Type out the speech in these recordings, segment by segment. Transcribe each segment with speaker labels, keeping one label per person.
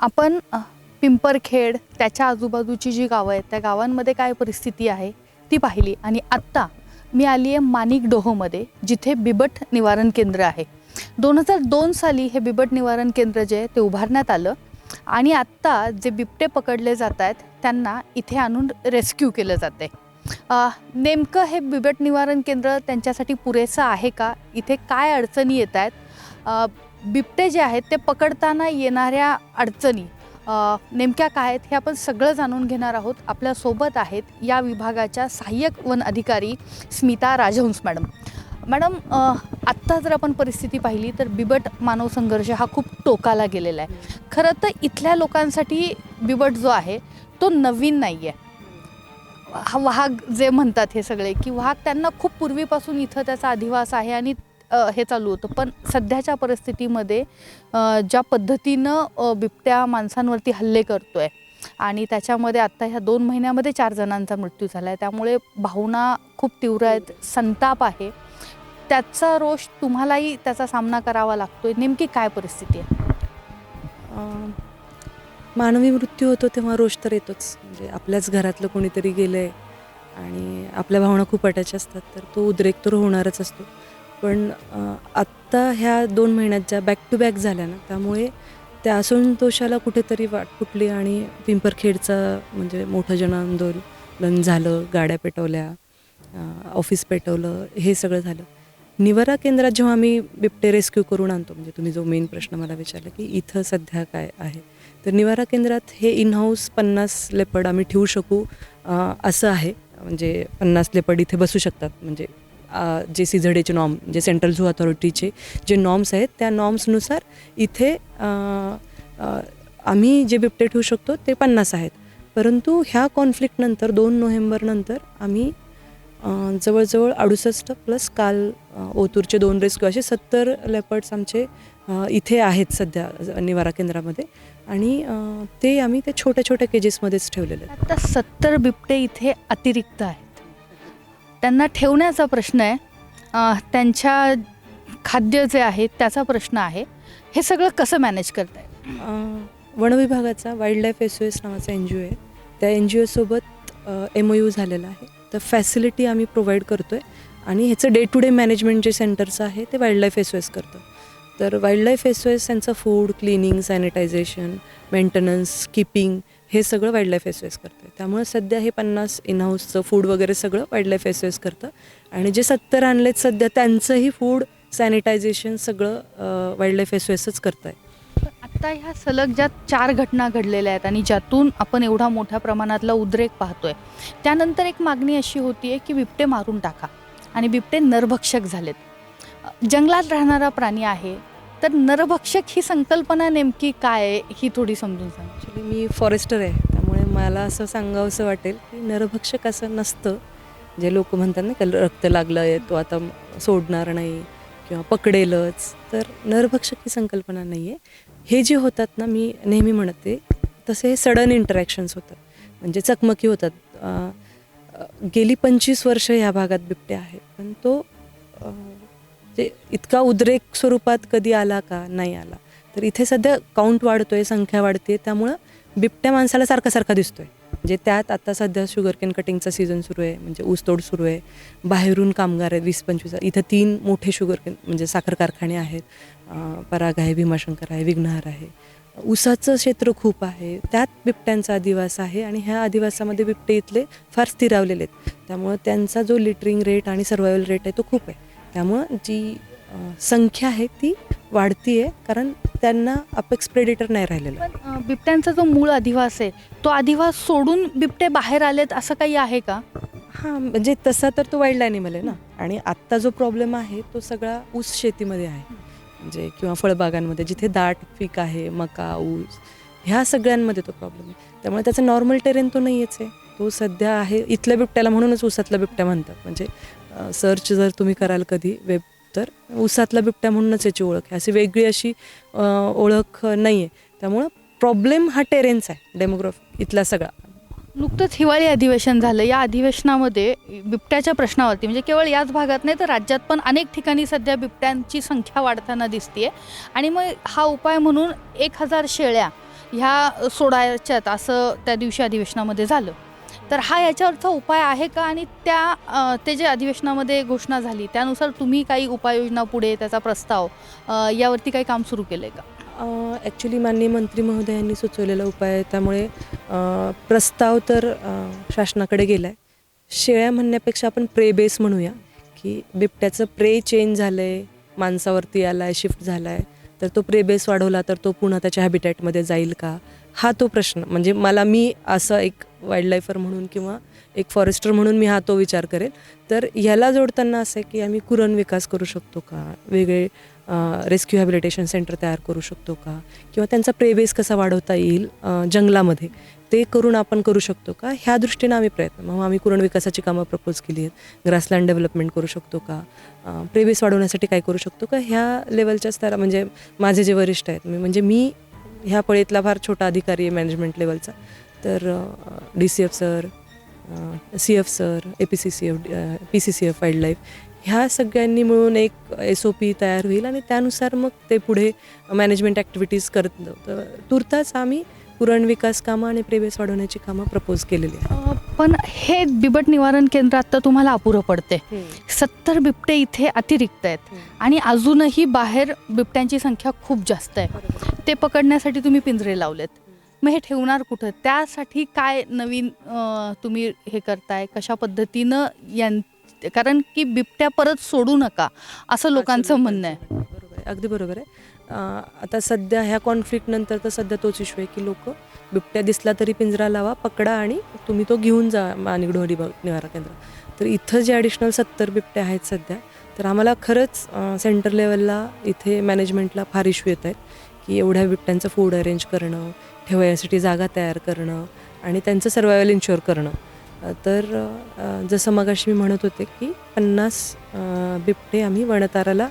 Speaker 1: आपण पिंपरखेड त्याच्या आजूबाजूची जी गावं आहेत त्या गावांमध्ये काय परिस्थिती आहे ती पाहिली. आणि आत्ता मी आली आहे माणिक डोहोमध्ये जिथे बिबट निवारण केंद्र आहे. दोन हजार दोन साली हे बिबट निवारण केंद्र जे आहे ते उभारण्यात आलं. आणि आत्ता जे बिबटे पकडले जात आहेत त्यांना इथे आणून रेस्क्यू केलं जाते नेमकं हे बिबट निवारण केंद्र त्यांच्यासाठी पुरेसं आहे का? इथे काय अडचणी येत आहेत? बिबटे जे आहेत ते पकडताना येणाऱ्या अडचणी नेमक्या काय आहेत हे आपण सगळं जाणून घेणार आहोत. आपल्यासोबत आहेत या विभागाच्या सहाय्यक वन अधिकारी स्मिता राजहंस मॅडम. मॅडम आत्ता जर आपण परिस्थिती पाहिली तर बिबट मानव संघर्ष हा खूप टोकाला गेलेला आहे. खरं तर इथल्या लोकांसाठी बिबट जो आहे तो नवीन नाही आहे हा वाघ जे म्हणतात हे सगळे की वाघ त्यांना खूप पूर्वीपासून इथं त्याचा अधिवास आहे आणि हे चालू होतं. पण सध्याच्या परिस्थितीमध्ये ज्या पद्धतीनं बिबट्या माणसांवरती हल्ले करतो आहे आणि त्याच्यामध्ये आत्ता ह्या दोन महिन्यामध्ये चार जणांचा मृत्यू झाला आहे त्यामुळे भावना खूप तीव्र आहेत संताप आहे. त्याचा रोष तुम्हालाही त्याचा सामना करावा लागतोय. नेमकी काय परिस्थिती आहे?
Speaker 2: मानवी मृत्यू होतो तेव्हा रोष तर येतोच. म्हणजे आपल्याच घरातलं कोणीतरी गेलं आहे आणि आपल्या भावना खूप अटॅच असतात तर तो उद्रेक तर होणारच असतो. पण आत्ता ह्या दोन महिन्यात ज्या बॅक टू बॅक झाल्या ना त्यामुळे त्या असंतोषाला कुठेतरी वाट फुटली आणि पिंपरखेडचा म्हणजे मोठं जनआंदोलन झालं गाड्या पेटवल्या ऑफिस पेटवलं हे सगळं झालं. निवारा केंद्रात जेव्हा आम्ही बिबटे रेस्क्यू करून आणतो म्हणजे तुम्ही जो मेन प्रश्न मला विचारला की इथं सध्या काय आहे तर निवारा केंद्रात हे इन हाऊस पन्नास लेपड आम्ही ठेवू शकू असं आहे. म्हणजे पन्नास लेपड इथे बसू शकतात म्हणजे जे सी नॉर्म जे सेंट्रल झू अथॉरिटीचे जे नॉर्म्स आहेत त्या नॉर्म्सनुसार इथे आम्ही जे बिबटे ठेवू शकतो ते पन्नास आहेत. परंतु ह्या कॉन्फ्लिक्टनंतर दोन नोव्हेंबरनंतर आम्ही जवळजवळ अडुसष्ट प्लस काल ओतूरचे दोन रेस्क्यू असे सत्तर लेपर्ड्स आमचे इथे आहेत सध्या निवारा केंद्रामध्ये. आणि ते आम्ही ते छोट्या छोट्या केजेसमध्येच ठेवलेले आहेत.
Speaker 1: आता सत्तर बिबटे इथे अतिरिक्त आहेत. त्यांना ठेवण्याचा प्रश्न आहे. त्यांच्या खाद्य जे आहे त्याचा प्रश्न आहे. हे सगळं कसं मॅनेज करताय?
Speaker 2: अं, वनविभागाचा wildlife S O S नावाचा एन जी ओ आहे. त्या एन जी ओसोबत एम ओ यू झालेला आहे. तर फॅसिलिटी आम्ही प्रोव्हाइड करतो आहे आणि ह्याचं डे टू डे मॅनेजमेंट जे सेंटरचं आहे ते wildlife S O S करतं. तर wildlife S O S त्यांचं food cleaning sanitization maintenance keeping हे सगळं वाईल्ड लाईफ एस करतं त्यामुळे सध्या हे पन्नास इन हाऊसचं फूड वगैरे सगळं वाईल्ड लाईफ एस करतं. आणि जे सत्तर आणलेत सध्या त्यांचंही फूड सॅनिटायझेशन सगळं वाईल्ड लाईफ एसच करतं आहे
Speaker 1: पण आत्ता ह्या सलग ज्या चार घटना घडलेल्या आहेत आणि ज्यातून आपण एवढा मोठ्या प्रमाणातला उद्रेक पाहतोय त्यानंतर एक मागणी अशी होती आहे की बिबटे मारून टाका. आणि बिबटे नरभक्षक झालेत. जंगलात राहणारा प्राणी आहे तर नरभक्षक ही संकल्पना नेमकी काय आहे ही थोडी समजून सांग.
Speaker 2: ॲक्च्युली मी फॉरेस्टर आहे त्यामुळे मला असं सांगावंसं वाटेल की नरभक्षक असं नसतं. जे लोक म्हणतात ना का रक्त लागलं आहे तो आता सोडणार नाही किंवा पकडेलच. तर नरभक्षक ही संकल्पना नाही आहे हे जे होतात ना मी नेहमी म्हणते तसे हे सडन इंटरॅक्शन्स होतात. म्हणजे चकमकी होतात. गेली पंचवीस वर्ष ह्या भागात बिबटे आहेत. पण तो म्हणजे जे इतका उद्रेक स्वरूपात कधी आला का? नाही आला. तर इथे सध्या काउंट वाढतोय संख्या वाढते. त्यामुळं बिबट्या माणसाला सारखा सारखा दिसतोय. म्हणजे त्यात आता सध्या शुगर केन कटिंगचा सीझन सुरू आहे. म्हणजे ऊसतोड सुरू आहे. बाहेरून कामगार आहेत वीस पंचवीस इथं तीन मोठे शुगर केन म्हणजे साखर कारखाने आहेत. पराग आहे भीमाशंकर आहे विघ्नहार आहे. ऊसाचं क्षेत्र खूप आहे. त्यात बिबट्यांचा अधिवास आहे आणि ह्या अधिवासामध्ये बिबटे इथले फार स्थिरावलेले आहेत. त्यामुळं त्यांचा जो लिटरिंग रेट आणि सर्वायवल रेट आहे तो खूप आहे. त्यामुळं जी संख्या आहे ती वाढती आहे कारण त्यांना अपेक्स प्रेडिटर नाही राहिलेला.
Speaker 1: पण बिबट्यांचा जो मूळ अधिवास आहे तो अधिवास सोडून बिबटे बाहेर आलेत असं काही आहे का?
Speaker 2: हां म्हणजे तसा तर तो वाईल्ड ॲनिमल आहे ना. आणि आत्ता जो प्रॉब्लेम आहे तो सगळा ऊस शेतीमध्ये आहे. म्हणजे किंवा फळबागांमध्ये जिथे दाट पीक आहे मका ऊस ह्या सगळ्यांमध्ये तो प्रॉब्लेम आहे. त्यामुळे त्याचा नॉर्मल टेरेन तो नाहीच आहे. तो सध्या आहे इथल्या बिबट्याला म्हणूनच ऊसातला बिबट्या म्हणतात. म्हणजे सर्च जर तुम्ही कराल कधी वेब तर उसातला बिबट्या म्हणूनच याची ओळख आहे. अशी वेगळी अशी ओळख नाही आहे त्यामुळं प्रॉब्लेम हा टेरेन्स आहे डेमोग्राफी इथला सगळा.
Speaker 1: नुकतंच हिवाळी अधिवेशन झालं. या अधिवेशनामध्ये बिबट्याच्या प्रश्नावरती म्हणजे केवळ याच भागात नाही तर राज्यात पण अनेक ठिकाणी सध्या बिबट्यांची संख्या वाढताना दिसतीये. आणि मग हा उपाय म्हणून एक हजार शेळ्या ह्या सोडायच्यात असं त्या दिवशी अधिवेशनामध्ये झालं. तर हा याच्यावरचा उपाय आहे का? आणि त्या ते जे अधिवेशनामध्ये घोषणा झाली त्यानुसार तुम्ही काही उपाययोजना पुढे त्याचा प्रस्ताव यावरती काही काम सुरू केलं आहे का
Speaker 2: ॲक्च्युली माननीय मंत्री महोदयांनी सुचवलेला उपाय आहे त्यामुळे प्रस्ताव तर शासनाकडे गेला आहे शेळ्या म्हणण्यापेक्षा आपण प्रे बेस म्हणूया की बिबट्याचं प्रे चेंज झालं आहे माणसावरती आला आहे शिफ्ट झाला आहे तर तो प्रे बेस वाढवला तर तो पुन्हा त्याच्या हॅबिटॅटमध्ये जाईल का? हा तो प्रश्न. म्हणजे मला मी असं एक वाईल्ड लाईफर म्हणून किंवा एक फॉरेस्टर म्हणून मी हा तो विचार करेल तर ह्याला जोडताना असं आहे की आम्ही कुरण विकास करू शकतो का? वेगळे रेस्क्यू हॅबिलिटेशन सेंटर तयार करू शकतो का? किंवा त्यांचा प्रेबेस कसा वाढवता येईल जंगलामध्ये? ते करून आपण करू शकतो का? ह्या दृष्टीनं आम्ही प्रयत्न मग आम्ही कुरण विकासाची कामं प्रपोज केली आहेत. ग्रासलँड डेव्हलपमेंट करू शकतो का? प्रेबेस वाढवण्यासाठी काय करू शकतो का? ह्या लेवलच्या स्तरा म्हणजे माझे जे वरिष्ठ आहेत मी म्हणजे मी ह्या पळीतला फार छोटा अधिकारी आहे मॅनेजमेंट लेवलचा तर D C F sir C F sir A P C C F P C C F wildlife ह्या सगळ्यांनी मिळून एक एस ओ पी तयार होईल आणि त्यानुसार मग ते पुढे मॅनेजमेंट ॲक्टिव्हिटीज करत तर तुर्ताच आम्ही पुरण विकास कामं आणि प्रेबेस वाढवण्याची कामं प्रपोज केलेली
Speaker 1: पण हे बिबट निवारण केंद्र आता तुम्हाला अपुरं पडते सत्तर बिबटे इथे अतिरिक्त आहेत. आणि अजूनही बाहेर बिबट्यांची संख्या खूप जास्त आहे. ते पकडण्यासाठी तुम्ही पिंजरे लावलेत. मग हे ठेवणार कुठं? त्यासाठी काय नवीन अ, तुम्ही हे करताय? कशा पद्धतीनं यां कारण की बिबट्या परत सोडू नका असं लोकांचं म्हणणं आहे.
Speaker 2: बरोबर आहे. अगदी बरोबर आहे. अं, आता सध्या ह्या कॉन्फ्लिक्ट नंतर तर सध्या तोच इश्यू आहे की लोक बिबट्या दिसला तरी पिंजरा लावा पकडा आणि तुम्ही तो घेऊन जा माणिक डोहरी निवारा केंद्र. तर इथं जे ॲडिशनल सत्तर बिबट्या आहेत सध्या तर आम्हाला खरंच सेंटर लेवलला इथे मॅनेजमेंटला फार इश्यू येत आहेत. की एवढ्या बिबट्यांचं फूड अरेंज करणं ठेवण्यासाठी जागा तयार करणं आणि त्यांचं सर्वायवल इन्शुअर करणं. तर जसं मगाशी मी म्हणत होते की पन्नास बिबटे आम्ही वणताराला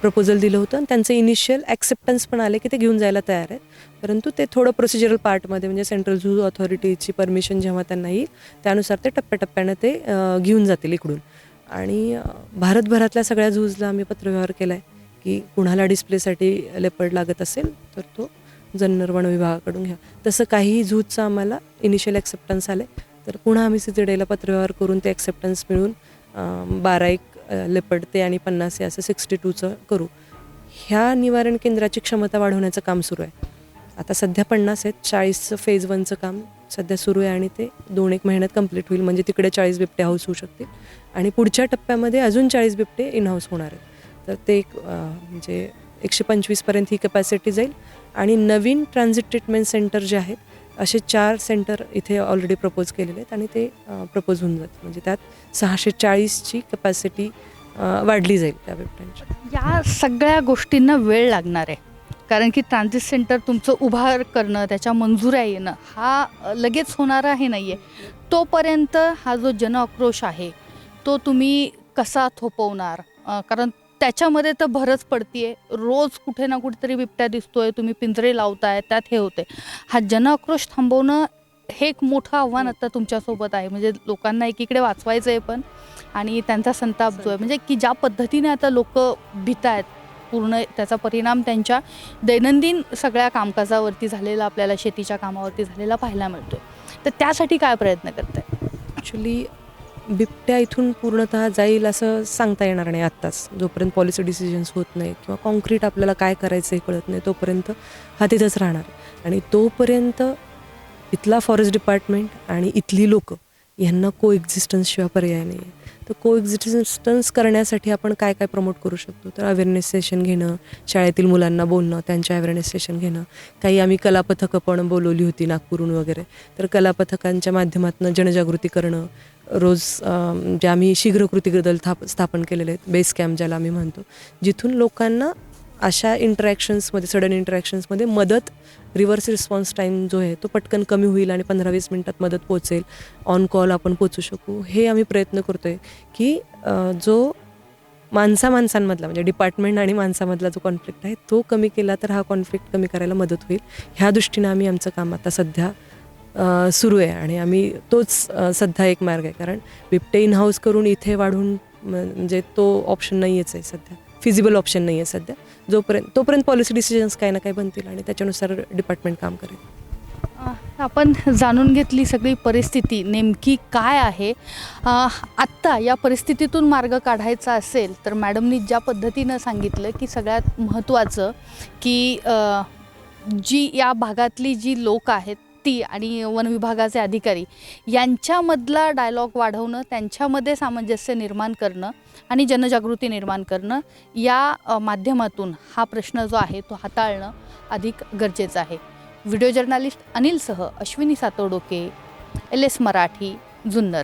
Speaker 2: प्रपोजल दिलं होतं आणि त्यांचं इनिशियल ॲक्सेप्टन्स पण आले की ते घेऊन जायला तयार आहेत. परंतु ते थोडं प्रोसिजरल पार्टमध्ये म्हणजे सेंट्रल झू ऑथॉरिटीची परमिशन जेव्हा त्यांना येईल त्यानुसार ते टप्प्याटप्प्यानं ते घेऊन जातील इकडून. आणि भारतभरातल्या सगळ्या झूजला आम्ही पत्रव्यवहार केला आहे की कुणाला डिस्प्लेसाठी लेपर्ड लागत असेल तर तो जन्नर वन विभागाकडून घ्या. तसं काही झूजचं आम्हाला इनिशियल ॲक्सेप्टन्स आले तर पुन्हा आम्ही सिजेडेला पत्रव्यवहार करून ते ॲक्सेप्टन्स मिळून बारा एक लेपर्ड ते आणि पन्नास असं सिक्स्टी टूचं करू. ह्या निवारण केंद्राची क्षमता वाढवण्याचं काम सुरू आहे. आता सध्या पन्नास आहेत चाळीसचं फेज वनचं काम सध्या सुरू आहे आणि ते दोन एक महिन्यात कंप्लीट होईल. म्हणजे तिकडे चाळीस बिबटे हाऊस होऊ शकतील. आणि पुढच्या टप्प्यामध्ये अजून चाळीस बिबटे इन हाऊस होणार आहेत. तर ते एक म्हणजे एकशे पंचवीसपर्यंत ही कपॅसिटी जाईल. आणि नवीन ट्रान्झिट ट्रीटमेंट सेंटर जे आहेत असे चार सेंटर इथे ऑलरेडी प्रपोज केलेले आहेत आणि ते प्रपोज होऊन जातील. म्हणजे त्यात सहाशे चाळीसची कपॅसिटी वाढली जाईल त्या बिबट्यांची
Speaker 1: या सगळ्या गोष्टींना वेळ लागणार आहे. कारण की ट्रान्झिट सेंटर तुमचं उभार करणं त्याच्या मंजुऱ्या येणं हा लगेच होणारा हे नाही आहे तोपर्यंत हा जो जनआक्रोश आहे तो तुम्ही कसा थोपवणार? कारण त्याच्यामध्ये तर भरच पडतीये. रोज कुठे ना कुठेतरी बिबट्या दिसतोय तुम्ही पिंजरे लावताय त्यात हे होते हा जनआक्रोश थांबवणं हे एक मोठं आव्हान आता तुमच्यासोबत आहे. म्हणजे लोकांना एकीकडे वाचवायचं आहे पण आणि त्यांचा संताप जो आहे. म्हणजे की ज्या पद्धतीने आता लोक भीत आहेत पूर्ण त्याचा परिणाम त्यांच्या दैनंदिन सगळ्या कामकाजावरती झालेला आपल्याला शेतीच्या कामावरती झालेला पाहायला मिळतोय. तर त्यासाठी काय प्रयत्न करत आहे
Speaker 2: ॲक्च्युली बिबट्या इथून पूर्णतः जाईल असं सांगता येणार नाही आत्ताच. जोपर्यंत पॉलिसी डिसिजन्स होत नाही किंवा कॉन्क्रीट आपल्याला काय करायचं हे कळत नाही तोपर्यंत हा तिथंच राहणार. आणि तोपर्यंत इथला फॉरेस्ट डिपार्टमेंट आणि इथली लोकं यांना को एक्झिस्टन्सशिवाय पर्याय नाही आहे तर को एक्झिस्टन्स करण्यासाठी आपण काय काय प्रमोट करू शकतो? तर अवेअरनेस सेशन घेणं शाळेतील मुलांना बोलणं त्यांच्या अवेअरनेस सेशन घेणं. काही आम्ही कलापथकं पण बोलवली होती नागपूरहून वगैरे. तर कलापथकांच्या माध्यमातून जनजागृती करणं रोज जे आम्ही शीघ्र कृती दल थाप स्थापन केलेले आहेत बेस कॅम्प ज्याला आम्ही म्हणतो जिथून लोकांना अशा इंटरॅक्शन्समध्ये सडन इंटरॅक्शन्समध्ये मदत रिव्हर्स रिस्पॉन्स टाईम जो आहे तो पटकन कमी होईल आणि पंधरा वीस मिनटात मदत पोचेल ऑन कॉल आपण पोचू शकू. हे आम्ही प्रयत्न करतो आहे की जो माणसा माणसांमधला म्हणजे डिपार्टमेंट आणि माणसामधला जो कॉन्फ्लिक्ट आहे तो कमी केला तर हा कॉन्फ्लिक्ट कमी करायला मदत होईल. ह्या दृष्टीनं आम्ही आमचं काम आता सध्या सुरू आहे आणि आम्ही तोच सध्या एक मार्ग आहे. कारण बिबटे इन हाऊस करून इथे वाढून म्हणजे तो ऑप्शन नाही आहे सध्या. फिजिबल ऑप्शन नाही आहे सध्या. जोपर्यंत तोपर्यंत पॉलिसी डिसिजन्स काही ना काही बनतील आणि त्याच्यानुसार डिपार्टमेंट काम करेल.
Speaker 1: आपण जाणून घेतली सगळी परिस्थिती नेमकी काय आहे? आत्ता या परिस्थितीतून मार्ग काढायचा असेल तर मॅडमनी ज्या पद्धतीनं सांगितलं की सगळ्यात महत्त्वाचं की जी या भागातली जी लोक आहेत ती आणि वन विभागाचे अधिकारी यांच्यामधला डायलॉग वाढवणं त्यांच्यामध्ये सामंजस्य निर्माण करणं आणि जनजागृती निर्माण करणं या माध्यमातून हा प्रश्न जो आहे तो हाताळणं अधिक गरजेचं आहे. व्हिडिओ जर्नालिस्ट अनिलसह अश्विनी सातोडोके एल एस मराठी जुन्नर.